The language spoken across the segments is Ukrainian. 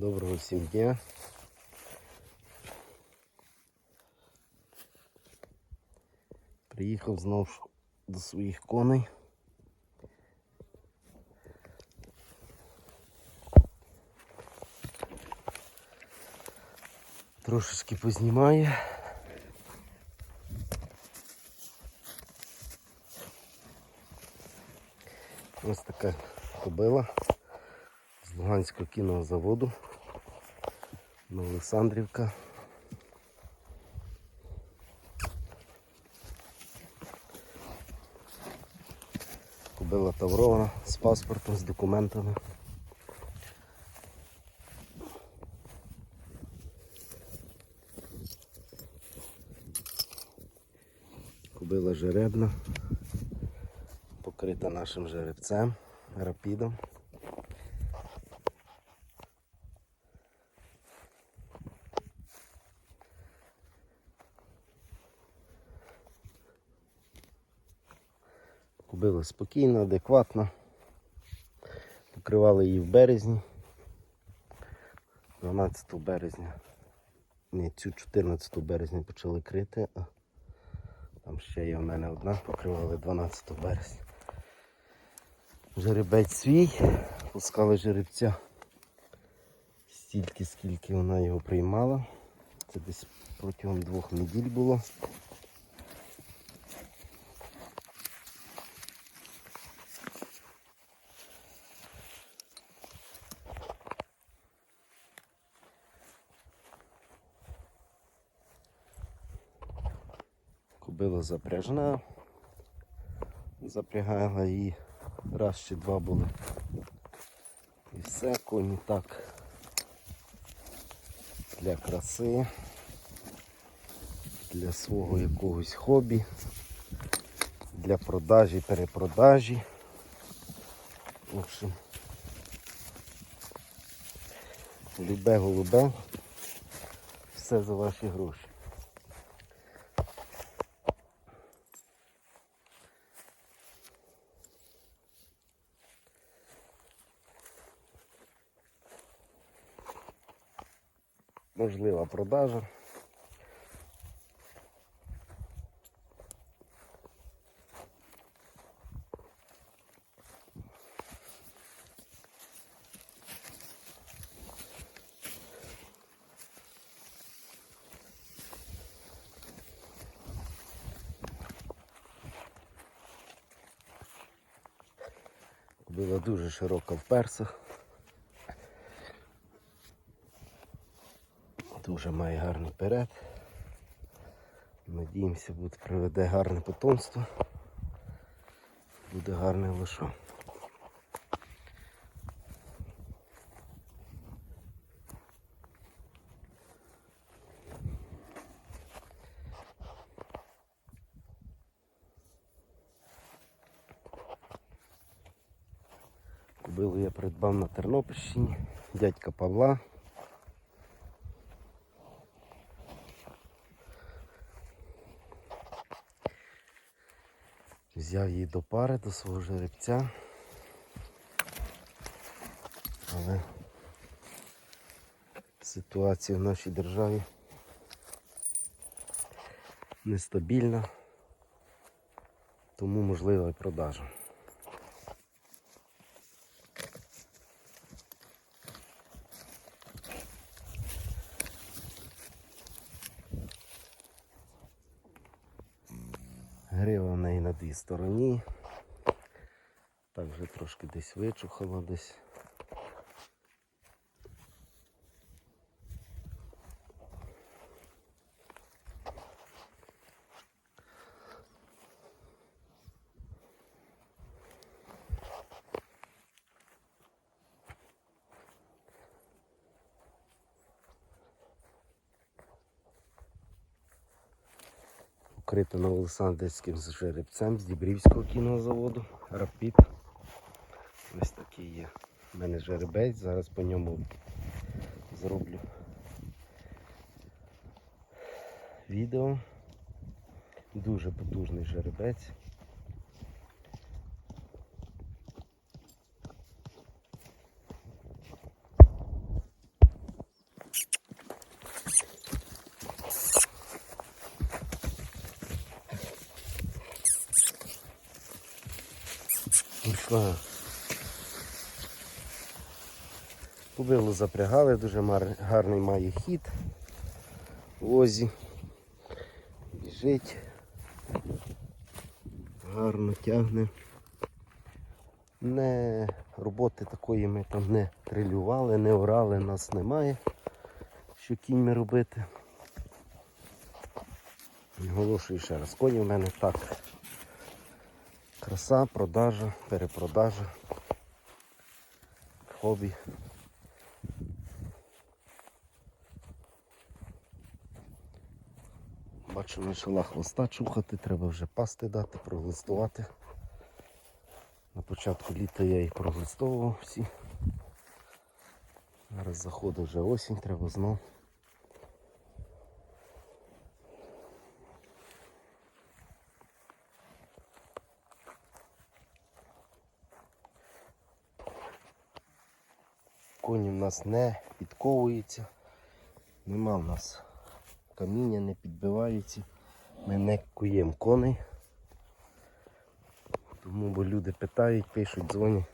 Доброго всім дня. Приїхав знову до своїх коней. Трошечки познімає. Ось така кобила з Луганського кінного заводу. Олександрівка. Кобила таврована з паспортом, з документами. Кобила жеребна, покрита нашим жеребцем, рапідом. Купили спокійно, адекватно. Покривали її в березні. 12 березня. Ні, цю 14 березня почали крити, а там ще є в мене одна, покривали 12 березня. Жеребець свій, пускали жеребця стільки, скільки вона його приймала. Це десь протягом двох неділь було. Кобила запряжна. Запрягала її раз чи два були. І все, коні так. Для краси, для свого якогось хобі, для продажі, перепродажі. В общем, любе голубе, все за ваші гроші. Можлива продажа. Була дуже широка в персах. Дуже має гарний перед. Надіємося, буде приведе гарне потомство. Буде гарний лошо. Кубилу я придбав на Тернопільщині, дядька Павла. Взяв її до пари, до свого жеребця. Але ситуація в нашій державі нестабільна, тому можлива і продажа. Дві стороні. Так вже трошки десь вичухало десь. Укрита Олександрським жеребцем з Дібрівського кінозаводу. Рапід. Ось такий є. У мене жеребець, зараз по ньому зроблю відео. Дуже потужний жеребець. Пішла. Кубилу запрягали, дуже гарний має хід. Озі. Біжить. Гарно тягне. Не роботи такої ми там не трилювали, не орали, нас немає. Що кіньми робити. Наголошую ще раз, коні в мене так. Краса, продажа, перепродажа, хобі. Бачу, почала хвоста чухати, треба вже пасти дати, проглистувати. На початку літа я їх проглистовував всі. Зараз заходить вже осінь, треба знов. Коні в нас не підковуються, нема в нас каміння, не підбиваються. Ми не куємо коней. Тому бо люди питають, пишуть, дзвонять,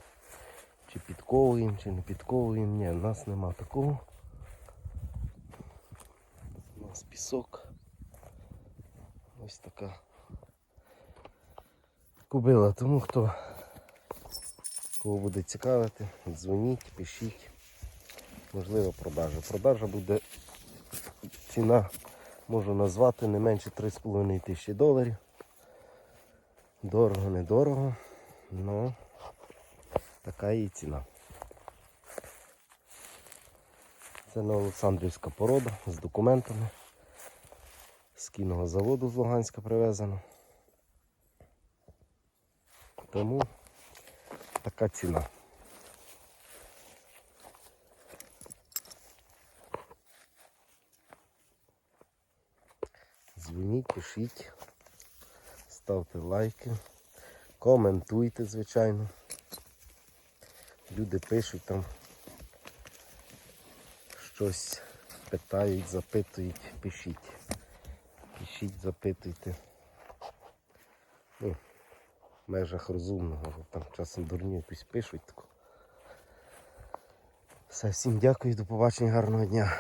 чи підковуємо, чи не підковуємо. Ні, в нас нема такого. У нас пісок. Ось така кубила. Тому хто кого буде цікавити, дзвоніть, пишіть. Можливо, продажа. Продажа буде ціна, можу назвати, не менше 3,5 тисячі доларів. Дорого, недорого, але така її ціна. Це Новоолександрівська порода з документами. З кінного заводу з Луганська привезено. Тому така ціна. Дзвоніть, пишіть, ставте лайки, коментуйте, звичайно. Люди пишуть там щось питають, запитують, пишіть. Пишіть, запитуйте. Ну, в межах розумного, там часом дурні якусь пишуть. Все, всім дякую, до побачення, гарного дня.